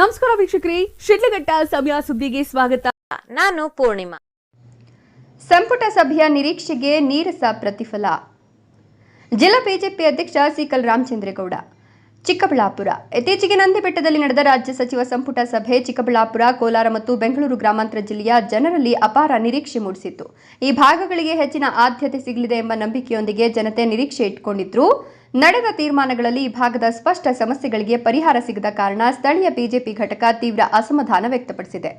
ನಮಸ್ಕಾರ ವೀಕ್ಷಕರೇ ಶಿಡ್ಲಘಟ್ಟ ಸಮಯ ಸುದ್ದಿಗೆ ಸ್ವಾಗತ. ನಾನು ಪೂರ್ಣಿಮಾ. ಸಂಪುಟ ಸಭೆಯ ನಿರೀಕ್ಷೆಗೆ ನೀರಸ ಪ್ರತಿಫಲ. ಜಿಲ್ಲಾ ಬಿಜೆಪಿ ಅಧ್ಯಕ್ಷ ಸಿಕಲ್ ರಾಮಚಂದ್ರೇಗೌಡ ಚಿಕ್ಕಬಳ್ಳಾಪುರ. ಇತ್ತೀಚೆಗೆ ನಂದಿಬೆಟ್ಟದಲ್ಲಿ ನಡೆದ ರಾಜ್ಯ ಸಚಿವ ಸಂಪುಟ ಸಭೆ ಚಿಕ್ಕಬಳ್ಳಾಪುರ, ಕೋಲಾರ ಮತ್ತು ಬೆಂಗಳೂರು ಗ್ರಾಮಾಂತರ ಜಿಲ್ಲೆಯ ಜನರಲ್ಲಿ ಅಪಾರ ನಿರೀಕ್ಷೆ ಮೂಡಿಸಿತ್ತು. ಈ ಭಾಗಗಳಿಗೆ ಹೆಚ್ಚಿನ ಆದ್ಯತೆ ಸಿಗಲಿದೆ ಎಂಬ ನಂಬಿಕೆಯೊಂದಿಗೆ ಜನತೆ ನಿರೀಕ್ಷೆ ಇಟ್ಟುಕೊಂಡಿದ್ರು ನಡೆದ ತೀರ್ಮಾನಗಳಲ್ಲಿ ಈ ಭಾಗದ ಸ್ಪಷ್ಟ ಸಮಸ್ಯೆಗಳಿಗೆ ಪರಿಹಾರ ಸಿಗದ ಕಾರಣ ಸ್ಥಳೀಯ ಬಿಜೆಪಿ ಘಟಕ ತೀವ್ರ ಅಸಮಾಧಾನ ವ್ಯಕ್ತಪಡಿಸಿದೆ.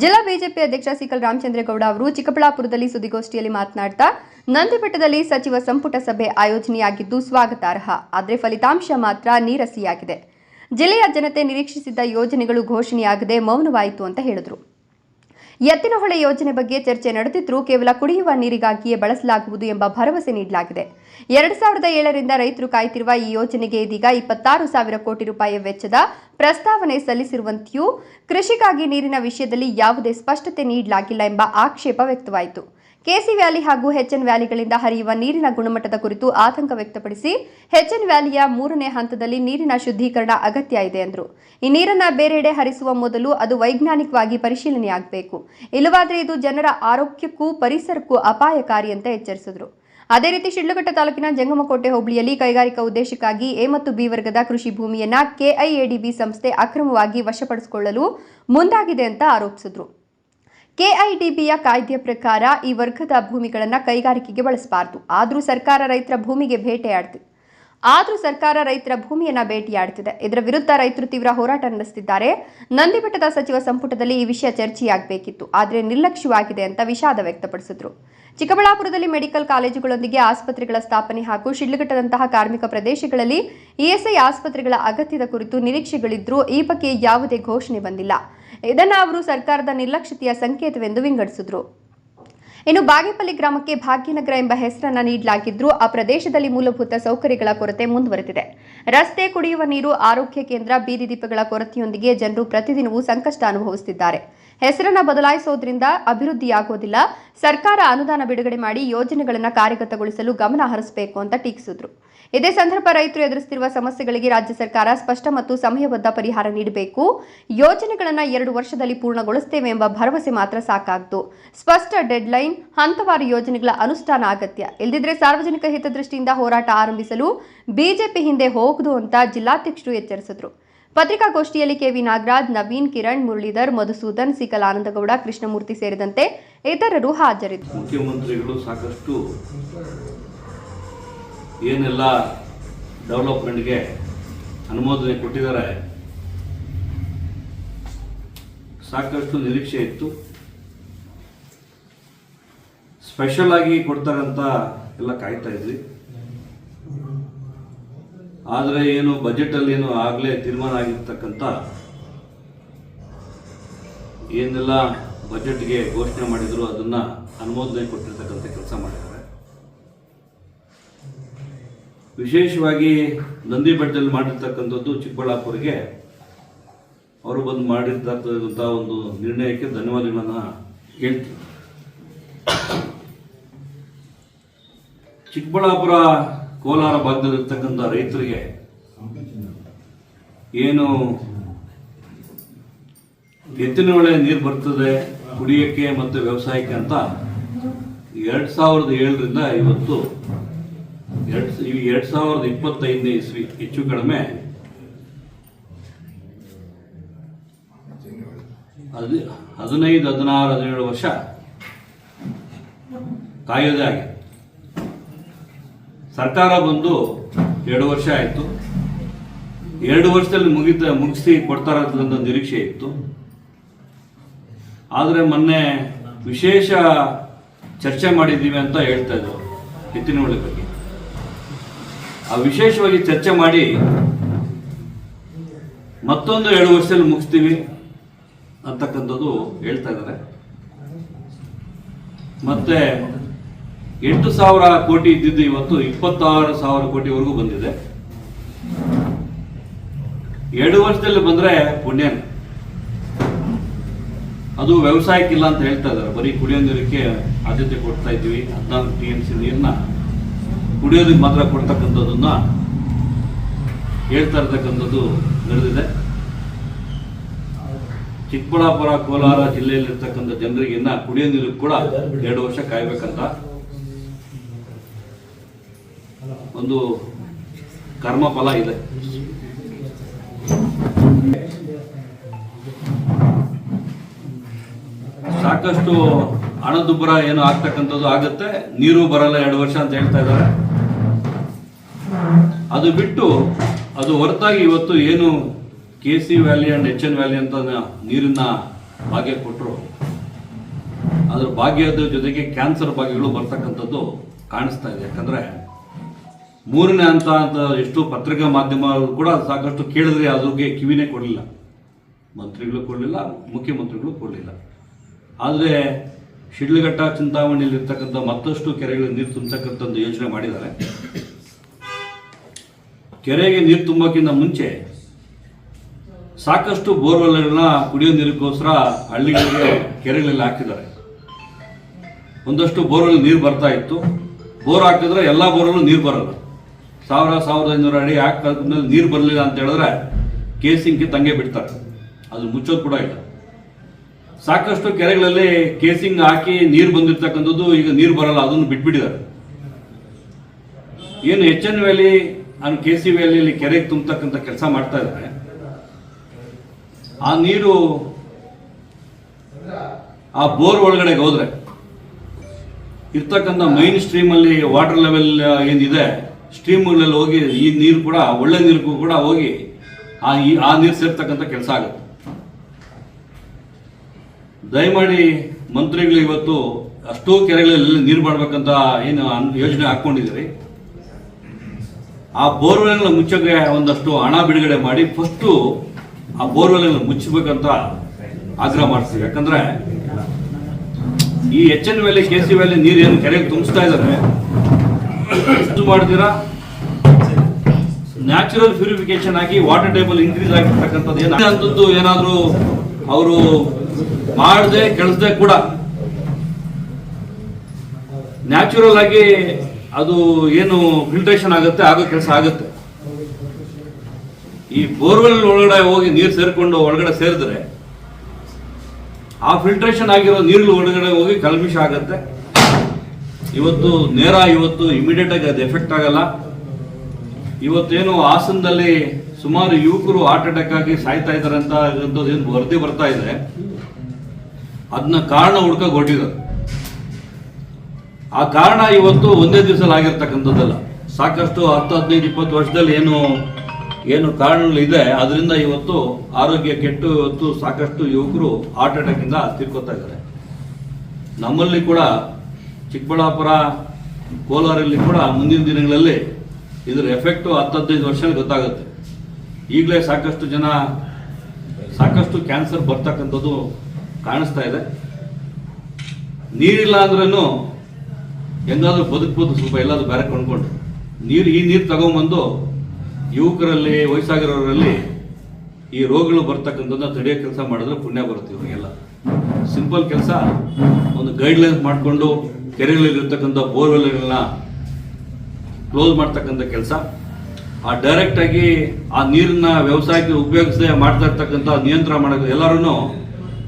ಜಿಲ್ಲಾ ಬಿಜೆಪಿ ಅಧ್ಯಕ್ಷ ಸಿಕಲ್ ರಾಮಚಂದ್ರೇಗೌಡ ಅವರು ಚಿಕ್ಕಬಳ್ಳಾಪುರದಲ್ಲಿ ಸುದ್ದಿಗೋಷ್ಠಿಯಲ್ಲಿ ಮಾತನಾಡ್ತಾ ನಂದಿಬೆಟ್ಟದಲ್ಲಿ ಸಚಿವ ಸಂಪುಟ ಸಭೆ ಆಯೋಜನೆಯಾಗಿದ್ದು ಸ್ವಾಗತಾರ್ಹ. ಆದರೆ ಫಲಿತಾಂಶ ಮಾತ್ರ ನೀರಸಿಯಾಗಿದೆ. ಜಿಲ್ಲೆಯ ಜನತೆ ನಿರೀಕ್ಷಿಸಿದ್ದ ಯೋಜನೆಗಳು ಘೋಷಣೆಯಾಗದೆ ಮೌನವಾಯಿತು ಅಂತ ಹೇಳಿದರು. ಎತ್ತಿನಹೊಳೆ ಯೋಜನೆ ಬಗ್ಗೆ ಚರ್ಚೆ ನಡೆದಿದ್ರೂ ಕೇವಲ ಕುಡಿಯುವ ನೀರಿಗಾಗಿಯೇ ಬಳಸಲಾಗುವುದು ಎಂಬ ಭರವಸೆ ನೀಡಲಾಗಿದೆ. ಎರಡು ಸಾವಿರದ ಏಳರಿಂದ ರೈತರು ಕಾಯ್ತಿರುವ ಈ ಯೋಜನೆಗೆ ಇದೀಗ ಇಪ್ಪತ್ತಾರು ಸಾವಿರ ಕೋಟಿ ರೂಪಾಯಿ ವೆಚ್ಚದ ಪ್ರಸ್ತಾವನೆ ಸಲ್ಲಿಸಿರುವಂತೆಯೂ ಕೃಷಿಗಾಗಿ ನೀರಿನ ವಿಷಯದಲ್ಲಿ ಯಾವುದೇ ಸ್ಪಷ್ಟತೆ ನೀಡಲಾಗಿಲ್ಲ ಎಂಬ ಆಕ್ಷೇಪ ವ್ಯಕ್ತವಾಯಿತು. ಕೆಸಿ ವ್ಯಾಲಿ ಹಾಗೂ ಹೆಚ್ಎನ್ ವ್ಯಾಲಿಗಳಿಂದ ಹರಿಯುವ ನೀರಿನ ಗುಣಮಟ್ಟದ ಕುರಿತು ಆತಂಕ ವ್ಯಕ್ತಪಡಿಸಿ ಹೆಚ್ಎನ್ ವ್ಯಾಲಿಯ ಮೂರನೇ ಹಂತದಲ್ಲಿ ನೀರಿನ ಶುದ್ಧೀಕರಣ ಅಗತ್ಯ ಇದೆ ಎಂದರು ಈ ನೀರನ್ನು ಬೇರೆಡೆ ಹರಿಸುವ ಮೊದಲು ಅದು ವೈಜ್ಞಾನಿಕವಾಗಿ ಪರಿಶೀಲನೆಯಾಗಬೇಕು. ಇಲ್ಲವಾದರೆ ಇದು ಜನರ ಆರೋಗ್ಯಕ್ಕೂ ಪರಿಸರಕ್ಕೂ ಅಪಾಯಕಾರಿ ಅಂತ ಎಚ್ಚರಿಸಿದರು. ಅದೇ ರೀತಿ ಶಿಡ್ಲಘಟ್ಟ ತಾಲೂಕಿನ ಜಂಗಮಕೋಟೆ ಹೋಬಳಿಯಲ್ಲಿ ಕೈಗಾರಿಕಾ ಉದ್ದೇಶಕ್ಕಾಗಿ ಎ ಮತ್ತು ಬಿ ವರ್ಗದ ಕೃಷಿ ಭೂಮಿಯನ್ನ ಕೆಐಎಡಿಬಿ ಸಂಸ್ಥೆ ಅಕ್ರಮವಾಗಿ ವಶಪಡಿಸಿಕೊಳ್ಳಲು ಮುಂದಾಗಿದೆ ಅಂತ ಆರೋಪಿಸಿದ್ರು. ಕೆಐಡಿಬಿಯ ಕಾಯ್ದೆಯ ಪ್ರಕಾರ ಈ ವರ್ಗದ ಭೂಮಿಗಳನ್ನು ಕೈಗಾರಿಕೆಗೆ ಬಳಸಬಾರದು. ಆದರೂ ಸರ್ಕಾರ ರೈತರ ಭೂಮಿಗೆ ಭೇಟಿಯಾಡ್ತಿದೆ ಆದರೂ ಸರ್ಕಾರ ರೈತರ ಭೂಮಿಯನ್ನ ಭೇಟಿಯಾಡ್ತಿದೆ ಇದರ ವಿರುದ್ಧ ರೈತರು ತೀವ್ರ ಹೋರಾಟ ನಡೆಸುತ್ತಿದ್ದಾರೆ ನಂದಿಬೆಟ್ಟದ ಸಚಿವ ಸಂಪುಟದಲ್ಲಿ ಈ ವಿಷಯ ಚರ್ಚೆಯಾಗಬೇಕಿತ್ತು. ಆದರೆ ನಿರ್ಲಕ್ಷ್ಯವಾಗಿದೆ ಅಂತ ವಿಷಾದ ವ್ಯಕ್ತಪಡಿಸಿದ್ರು. ಚಿಕ್ಕಬಳ್ಳಾಪುರದಲ್ಲಿ ಮೆಡಿಕಲ್ ಕಾಲೇಜುಗಳೊಂದಿಗೆ ಆಸ್ಪತ್ರೆಗಳ ಸ್ಥಾಪನೆ ಹಾಗೂ ಶಿಡ್ಲಘಟ್ಟದಂತಹ ಕಾರ್ಮಿಕ ಪ್ರದೇಶಗಳಲ್ಲಿ ಇಎಸ್ಐ ಆಸ್ಪತ್ರೆಗಳ ಅಗತ್ಯದ ಕುರಿತು ನಿರೀಕ್ಷೆಗಳಿದ್ರೂ ಈ ಬಗ್ಗೆ ಯಾವುದೇ ಘೋಷಣೆ ಬಂದಿಲ್ಲ. ಇದನ್ನು ಅವರು ಸರ್ಕಾರದ ನಿರ್ಲಕ್ಷ್ಯತೆಯ ಸಂಕೇತವೆಂದು ವಿಂಗಡಿಸಿದ್ರು. ಇನ್ನು ಬಾಗೇಪಲ್ಲಿ ಗ್ರಾಮಕ್ಕೆ ಭಾಗ್ಯನಗರ ಎಂಬ ಹೆಸರನ್ನ ನೀಡಲಾಗಿದ್ರೂ ಆ ಪ್ರದೇಶದಲ್ಲಿ ಮೂಲಭೂತ ಸೌಕರ್ಯಗಳ ಕೊರತೆ ಮುಂದುವರೆದಿದೆ. ರಸ್ತೆ, ಕುಡಿಯುವ ನೀರು, ಆರೋಗ್ಯ ಕೇಂದ್ರ, ಬೀದಿ ದೀಪಗಳ ಕೊರತೆಯೊಂದಿಗೆ ಜನರು ಪ್ರತಿದಿನವೂ ಸಂಕಷ್ಟ ಅನುಭವಿಸುತ್ತಿದ್ದಾರೆ. ಹೆಸರನ್ನ ಬದಲಾಯಿಸೋದ್ರಿಂದ ಅಭಿವೃದ್ಧಿಯಾಗೋದಿಲ್ಲ. ಸರ್ಕಾರ ಅನುದಾನ ಬಿಡುಗಡೆ ಮಾಡಿ ಯೋಜನೆಗಳನ್ನು ಕಾರ್ಯಗತಗೊಳಿಸಲು ಗಮನ ಹರಿಸಬೇಕು ಅಂತ ಟೀಕಿಸಿದ್ರು. ಇದೇ ಸಂದರ್ಭ ರೈತರು ಎದುರಿಸುತ್ತಿರುವ ಸಮಸ್ಯೆಗಳಿಗೆ ರಾಜ್ಯ ಸರ್ಕಾರ ಸ್ಪಷ್ಟ ಮತ್ತು ಸಮಯಬದ್ಧ ಪರಿಹಾರ ನೀಡಬೇಕು. ಯೋಜನೆಗಳನ್ನು ಎರಡು ವರ್ಷದಲ್ಲಿ ಪೂರ್ಣಗೊಳಿಸುತ್ತೇವೆ ಎಂಬ ಭರವಸೆ ಮಾತ್ರ ಸಾಕಾಗದು. ಸ್ಪಷ್ಟ ಡೆಡ್ಲೈನ್, ಹಂತವಾರು ಯೋಜನೆಗಳ ಅನುಷ್ಠಾನ ಅಗತ್ಯ. ಇಲ್ಲದಿದ್ರೆ ಸಾರ್ವಜನಿಕ ಹಿತದೃಷ್ಟಿಯಿಂದ ಹೋರಾಟ ಆರಂಭಿಸಲು ಬಿಜೆಪಿ ಹಿಂದೆ ಹೋಗದು ಅಂತ ಜಿಲ್ಲಾಧ್ಯಕ್ಷರು ಎಚ್ಚರಿಸಿದರು. ಪತ್ರಿಕಾಗೋಷ್ಠಿಯಲ್ಲಿ ಕೆವಿ ನಾಗರಾಜ್, ನವೀನ್ ಕಿರಣ್, ಮುರಳೀಧರ್, ಮಧುಸೂದನ್, ಸಿಕಲ್ ಆನಂದಗೌಡ, ಕೃಷ್ಣಮೂರ್ತಿ ಸೇರಿದಂತೆ ಇತರರು ಹಾಜರಿದ್ದರು. ಮುಖ್ಯಮಂತ್ರಿಗಳು ಸಾಕಷ್ಟು ಏನೆಲ್ಲ ಡೆವಲಪ್ಮೆಂಟ್ಗೆ ಅನುಮೋದನೆ ಕೊಟ್ಟಿದ್ದಾರೆ, ಸಾಕಷ್ಟು ನಿರೀಕ್ಷೆ ಇತ್ತು. ಸ್ಪೆಷಲ್ ಆಗಿ ಕೊಡ್ತಾರಂತ ಎಲ್ಲ ಕಾಯ್ತಾ ಇದ್ವಿ. ಆದರೆ ಏನು ಬಜೆಟಲ್ಲಿ ಏನು ಆಗಲೇ ತೀರ್ಮಾನ ಆಗಿರ್ತಕ್ಕಂಥ ಏನೆಲ್ಲ ಬಜೆಟ್ಗೆ ಘೋಷಣೆ ಮಾಡಿದ್ರು, ಅದನ್ನ ಅನುಮೋದನೆ ಕೊಟ್ಟಿರ್ತಕ್ಕಂಥ ಕೆಲಸ ಮಾಡಿದ್ದಾರೆ. ವಿಶೇಷವಾಗಿ ನಂದಿ ಬೆಟ್ಟದಲ್ಲಿ ಮಾಡಿರ್ತಕ್ಕಂಥದ್ದು ಚಿಕ್ಕಬಳ್ಳಾಪುರಿಗೆ ಅವರು ಬಂದು ಮಾಡಿರ್ತಕ್ಕಂಥ ಒಂದು ನಿರ್ಣಯಕ್ಕೆ ಧನ್ಯವಾದಗಳನ್ನು ಹೇಳ್ತೀನಿ. ಚಿಕ್ಕಬಳ್ಳಾಪುರ ಕೋಲಾರ ಭಾಗದಲ್ಲಿರ್ತಕ್ಕಂಥ ರೈತರಿಗೆ ಏನು ಎತ್ತಿನ ಹೊಳೆ ನೀರು ಬರ್ತದೆ ಕುಡಿಯೋಕ್ಕೆ ಮತ್ತು ವ್ಯವಸಾಯಕ್ಕೆ ಅಂತ ಎರಡು ಸಾವಿರದ ಏಳರಿಂದ ಇವತ್ತು ಎರಡು ಎರಡು ಸಾವಿರದ ಇಪ್ಪತ್ತೈದನೇ ಇಸ್ವಿ ಹೆಚ್ಚು ಕಡಿಮೆ. ಹದಿ, ಹದಿನೈದು, ಹದಿನಾರು, ಹದಿನೇಳು ವರ್ಷ ಕಾಯೋದೇ ಆಗಿದೆ. ಸರ್ಕಾರ ಬಂದು ಎರಡು ವರ್ಷ ಆಯಿತು. ಎರಡು ವರ್ಷದಲ್ಲಿ ಮುಗಿದ, ಮುಗಿಸಿ ಕೊಡ್ತಾರ ಅಂತ ನಿರೀಕ್ಷೆ ಇತ್ತು. ಆದರೆ ಮೊನ್ನೆ ವಿಶೇಷ ಚರ್ಚೆ ಮಾಡಿದ್ದೀವಿ ಅಂತ ಹೇಳ್ತಾ ಇದ್ರು. ಎತ್ತಿನ ಬಗ್ಗೆ. ಆ ವಿಶೇಷವಾಗಿ ಚರ್ಚೆ ಮಾಡಿ ಮತ್ತೊಂದು ಎರಡು ವರ್ಷದಲ್ಲಿ ಮುಗಿಸ್ತೀವಿ ಅಂತಕ್ಕಂಥದ್ದು ಹೇಳ್ತಾ ಇದ್ದಾರೆ. ಮತ್ತೆ ಎಂಟು ಸಾವಿರ ಕೋಟಿ ಇದ್ದಿದ್ದು ಇವತ್ತು ಇಪ್ಪತ್ತಾರು ಸಾವಿರ ಕೋಟಿವರೆಗೂ ಬಂದಿದೆ. ಎರಡು ವರ್ಷದಲ್ಲಿ ಬಂದ್ರೆ ಪುಣ್ಯ ಅದು ವ್ಯವಸಾಯಕ್ಕಿಲ್ಲ ಅಂತ ಹೇಳ್ತಾ ಇದ್ದಾರೆ. ಬರೀ ಕುಡಿಯೋ ನೀರಕ್ಕೆ ಆದ್ಯತೆ ಕೊಡ್ತಾ ಇದ್ದೀವಿ. ಹದಿನಾಲ್ಕು ಟಿ ಎಂ ಸಿ ನೀರನ್ನ ಕುಡಿಯೋದಕ್ಕೆ ಮಾತ್ರ ಕೊಡ್ತಕ್ಕಂಥದ್ದನ್ನ ಹೇಳ್ತಾ ಇರ್ತಕ್ಕಂಥದ್ದು ನಡೆದಿದೆ. ಚಿಕ್ಕಬಳ್ಳಾಪುರ, ಕೋಲಾರ ಜಿಲ್ಲೆಯಲ್ಲಿರ್ತಕ್ಕಂಥ ಜನರಿಗೆ ಇನ್ನ ಕುಡಿಯೋ ನೀರು ಕೂಡ ಎರಡು ವರ್ಷ ಕಾಯ್ಬೇಕಂತ ಒಂದು ಕರ್ಮ ಫಲ ಇದೆ. ಸಾಕಷ್ಟು ಹಣದುಬ್ಬರ ಏನು ಆಗ್ತಕ್ಕಂಥದ್ದು ಆಗುತ್ತೆ. ನೀರು ಬರಲ್ಲ ಎರಡು ವರ್ಷ ಅಂತ ಹೇಳ್ತಾ ಇದ್ದಾರೆ. ಅದು ಬಿಟ್ಟು ಅದು ಹೊರತಾಗಿ ಇವತ್ತು ಏನು K C valley and H N valley ಅಂತ ನೀರನ್ನ ನೀರಿನ ಭಾಗ್ಯ ಕೊಟ್ಟರು ಅದ್ರ ಭಾಗ್ಯದ ಜೊತೆಗೆ ಕ್ಯಾನ್ಸರ್ ಭಾಗ್ಯಗಳು ಬರ್ತಕ್ಕಂಥದ್ದು ಕಾಣಿಸ್ತಾ ಇದೆ. ಯಾಕಂದರೆ ಮೂರನೇ ಹಂತ ಅಂತ ಎಷ್ಟು ಪತ್ರಿಕಾ ಮಾಧ್ಯಮಗಳು ಕೂಡ ಸಾಕಷ್ಟು ಕೇಳಿದ್ರೆ ಅದ್ರಿಗೆ ಕಿವಿನೇ ಕೊಡಲಿಲ್ಲ. ಮಂತ್ರಿಗಳು ಕೊಡಲಿಲ್ಲ, ಮುಖ್ಯಮಂತ್ರಿಗಳು ಕೊಡಲಿಲ್ಲ. ಆದರೆ ಶಿಡ್ಲಘಟ್ಟ ಚಿಂತಾಮಣಿಯಲ್ಲಿರ್ತಕ್ಕಂಥ ಮತ್ತಷ್ಟು ಕೆರೆಗಳಿಗೆ ನೀರು ತುಂಬತಕ್ಕಂಥದ್ದು ಯೋಚನೆ ಮಾಡಿದ್ದಾರೆ. ಕೆರೆಗೆ ನೀರು ತುಂಬೋಕ್ಕಿಂತ ಮುಂಚೆ ಸಾಕಷ್ಟು ಬೋರ್ವೆಲ್ಗಳನ್ನ ಕುಡಿಯೋ ನೀರಿಗೋಸ್ಕರ ಹಳ್ಳಿಗಳಿಗೆ ಕೆರೆಗಳಲ್ಲಿ ಹಾಕಿದ್ದಾರೆ. ಒಂದಷ್ಟು ಬೋರ್ವೆಲ್ ನೀರು ಬರ್ತಾ ಇತ್ತು. ಬೋರ್ ಹಾಕಿದ್ರೆ ಎಲ್ಲ ಬೋರ್ವೆಲ್ ನೀರು ಬರಲ್ಲ. ಸಾವಿರ, ಸಾವಿರದ ಐನೂರು ಅಡಿ ಹಾಕಿದ್ಮೇಲೆ ನೀರು ಬರಲಿಲ್ಲ ಅಂತ ಹೇಳಿದ್ರೆ ಕೇಸಿಂಗ್ಗೆ ತಂಗೆ ಬಿಡ್ತಾರೆ. ಅದು ಮುಚ್ಚೋದು ಕೂಡ ಇಲ್ಲ. ಸಾಕಷ್ಟು ಕೆರೆಗಳಲ್ಲಿ ಕೇಸಿಂಗ್ ಹಾಕಿ ನೀರು ಬಂದಿರ್ತಕ್ಕಂಥದ್ದು ಈಗ ನೀರು ಬರಲ್ಲ, ಅದನ್ನು ಬಿಟ್ಬಿಟ್ಟಿದ್ದಾರೆ. ಏನು H N valley and K C ವಿಯಲ್ಲಿ ಕೆರೆಗೆ ತುಂಬತಕ್ಕಂಥ ಕೆಲಸ ಮಾಡ್ತಾ ಇದ್ದಾರೆ ಆ ನೀರು ಆ ಬೋರ್ ಒಳಗಡೆ ಹೋದ್ರೆ, ಇರ್ತಕ್ಕಂಥ ಮೈನ್ ಸ್ಟ್ರೀಮಲ್ಲಿ ವಾಟರ್ ಲೆವೆಲ್ ಏನಿದೆ ಸ್ಟ್ರೀಮ್ಗಳಲ್ಲಿ ಹೋಗಿ ಈ ನೀರು ಕೂಡ, ಒಳ್ಳೆ ನೀರಿಗೂ ಕೂಡ ಹೋಗಿ ಆ ಈ, ಆ ನೀರು ಸೇರ್ತಕ್ಕಂಥ ಕೆಲಸ ಆಗುತ್ತೆ. ದಯಮಾಡಿ ಮಂತ್ರಿಗಳು ಇವತ್ತು ಅಷ್ಟೋ ಕೆರೆಗಳಲ್ಲಿ ನೀರು ಮಾಡಬೇಕಂತ ಏನು ಯೋಜನೆ ಹಾಕ್ಕೊಂಡಿದ್ದೀರಿ. ಆ ಬೋರ್ವೆಲ್ನ ಮುಚ್ಚಕ್ಕೆ ಒಂದಷ್ಟು ಹಣ ಬಿಡುಗಡೆ ಮಾಡಿ ಫಸ್ಟು ಆ ಬೋರ್ವೆಲ್ ಮುಚ್ಚಬೇಕಂತ ಆಗ್ರಹ ಮಾಡ್ತೀವಿ. ಯಾಕಂದ್ರೆ ಈ H N valley K C valley ನೀರು ಏನು ಕೆರೆಗೆ ತುಂಬಿಸ್ತಾ ಇದ್ದಾರೆ ಎಷ್ಟು ಮಾಡ್ತೀರಾ? ನ್ಯಾಚುರಲ್ ಪ್ಯೂರಿಫಿಕೇಶನ್ ಆಗಿ ವಾಟರ್ ಟೇಬಲ್ ಇನ್ಕ್ರೀಸ್ ಆಗಿರ್ತಕ್ಕಂಥದ್ದು ಏನು ಅಂತದ್ದು ಏನಾದರೂ ಅವರು ಮಾಡದೆ, ಕೆಲಸದೆ ಕೂಡ ನ್ಯಾಚುರಲ್ ಆಗಿ ಅದು ಏನು ಫಿಲ್ಟ್ರೇಷನ್ ಆಗುತ್ತೆ, ಆಗೋ ಕೆಲಸ ಆಗುತ್ತೆ. ಈ ಬೋರ್ವೆಲ್ ಒಳಗಡೆ ಹೋಗಿ ನೀರು ಸೇರಿಕೊಂಡು ಒಳಗಡೆ ಸೇರಿದ್ರೆ, ಆ ಫಿಲ್ಟ್ರೇಷನ್ ಆಗಿರೋ ನೀರು ಒಳಗಡೆ ಹೋಗಿ ಕಲ್ಮಿಷ ಆಗುತ್ತೆ. ಇವತ್ತು ನೇರ, ಇವತ್ತು ಇಮಿಡಿಯೇಟ್ ಆಗಿ ಅದು ಎಫೆಕ್ಟ್ ಆಗಲ್ಲ. ಇವತ್ತೇನು ಹಾಸನದಲ್ಲಿ ಸುಮಾರು ಯುವಕರು ಹಾರ್ಟ್ ಅಟ್ಯಾಕ್ ಆಗಿ ಸಾಯ್ತಾ ಇದ್ದಾರೆ ಅಂತ ಏನು ವರದಿ ಬರ್ತಾ ಇದೆ. ಅದನ್ನ ಕಾರಣ ಹುಡ್ಕಕ್ ಹೊರಟಿದ್ದಾರೆ ಆ ಕಾರಣ ಇವತ್ತು ಒಂದೇ ದಿವಸದಲ್ಲಿ ಆಗಿರ್ತಕ್ಕಂಥದ್ದಲ್ಲ. ಸಾಕಷ್ಟು ಹತ್ತು, ಹದಿನೈದು, ಇಪ್ಪತ್ತು ವರ್ಷದಲ್ಲಿ ಏನು ಏನು ಕಾರಣಗಳಿದೆ, ಅದರಿಂದ ಇವತ್ತು ಆರೋಗ್ಯ ಕೆಟ್ಟು ಇವತ್ತು ಸಾಕಷ್ಟು ಯುವಕರು ಹಾರ್ಟ್ ಅಟ್ಯಾಕ್ ಇಂದ ತೀರ್ಕೊತಾ ಇದ್ದಾರೆ. ನಮ್ಮಲ್ಲಿ ಕೂಡ, ಚಿಕ್ಕಬಳ್ಳಾಪುರ, ಕೋಲಾರಲ್ಲಿ ಕೂಡ ಮುಂದಿನ ದಿನಗಳಲ್ಲಿ ಇದರ ಎಫೆಕ್ಟು ಹತ್ತು, ಹದಿನೈದು ವರ್ಷ ಗೊತ್ತಾಗುತ್ತೆ. ಈಗಲೇ ಸಾಕಷ್ಟು ಜನ, ಸಾಕಷ್ಟು ಕ್ಯಾನ್ಸರ್ ಬರ್ತಕ್ಕಂಥದ್ದು ಕಾಣಿಸ್ತಾ ಇದೆ. ನೀರಿಲ್ಲ ಅಂದ್ರೂ ಹೆಂಗಾದ್ರೂ ಬದುಕ್ಬೋದು ಸ್ವಲ್ಪ ಎಲ್ಲಾದ್ರೂ ಬೇರೆ ಕೊಂಡ್ಕೊಂಡು ನೀರು ಈ ನೀರು ತಗೊಂಬಂದು ಯುವಕರಲ್ಲಿ, ವಯಸ್ಸಾಗಿರೋರಲ್ಲಿ ಈ ರೋಗಗಳು ಬರ್ತಕ್ಕಂಥದ್ದನ್ನ ತಡೆಯೋ ಕೆಲಸ ಮಾಡಿದ್ರೆ ಪುಣ್ಯ ಬರುತ್ತೆ ಇವರಿಗೆಲ್ಲ. ಸಿಂಪಲ್ ಕೆಲಸ. ಒಂದು ಗೈಡ್ಲೈನ್ಸ್ ಮಾಡಿಕೊಂಡು ಕೆರೆಗಳಲ್ಲಿರ್ತಕ್ಕಂಥ ಬೋರ್ವೆಲ್ಗಳನ್ನ ಕ್ಲೋಸ್ ಮಾಡ್ತಕ್ಕಂಥ ಕೆಲಸ. ಆ ಡೈರೆಕ್ಟ್ ಆಗಿ ಆ ನೀರನ್ನ ವ್ಯವಸಾಯಕ್ಕೆ ಉಪಯೋಗಿಸದೆ ಮಾಡ್ತಾ ಇರ್ತಕ್ಕಂಥ ನಿಯಂತ್ರಣ ಮಾಡೋದು ಎಲ್ಲರೂ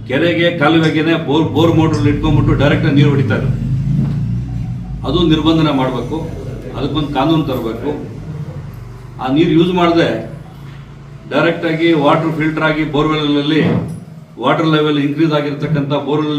ಕೆರೆಗೆ, ಕಾಲುವೆಗೆನೆ ಬೋರ್ ಬೋರ್ ಮೋಟ್ರಲ್ಲಿ ಇಟ್ಕೊಂಡ್ಬಿಟ್ಟು ಡೈರೆಕ್ಟ್ ನೀರು ಹೊಡಿತಾರೆ ಅದು ನಿರ್ಬಂಧನ ಮಾಡಬೇಕು ಅದಕ್ಕೊಂದು ಕಾನೂನು ತರಬೇಕು. ಆ ನೀರು ಯೂಸ್ ಮಾಡದೆ ಡೈರೆಕ್ಟಾಗಿ ವಾಟರ್ ಫಿಲ್ಟರ್ ಆಗಿ ಬೋರ್ವೆಲ್ನಲ್ಲಿ ವಾಟರ್ ಲೆವೆಲ್ ಇನ್ಕ್ರೀಸ್ ಆಗಿರ್ತಕ್ಕಂಥ ಬೋರ್ವೆಲ್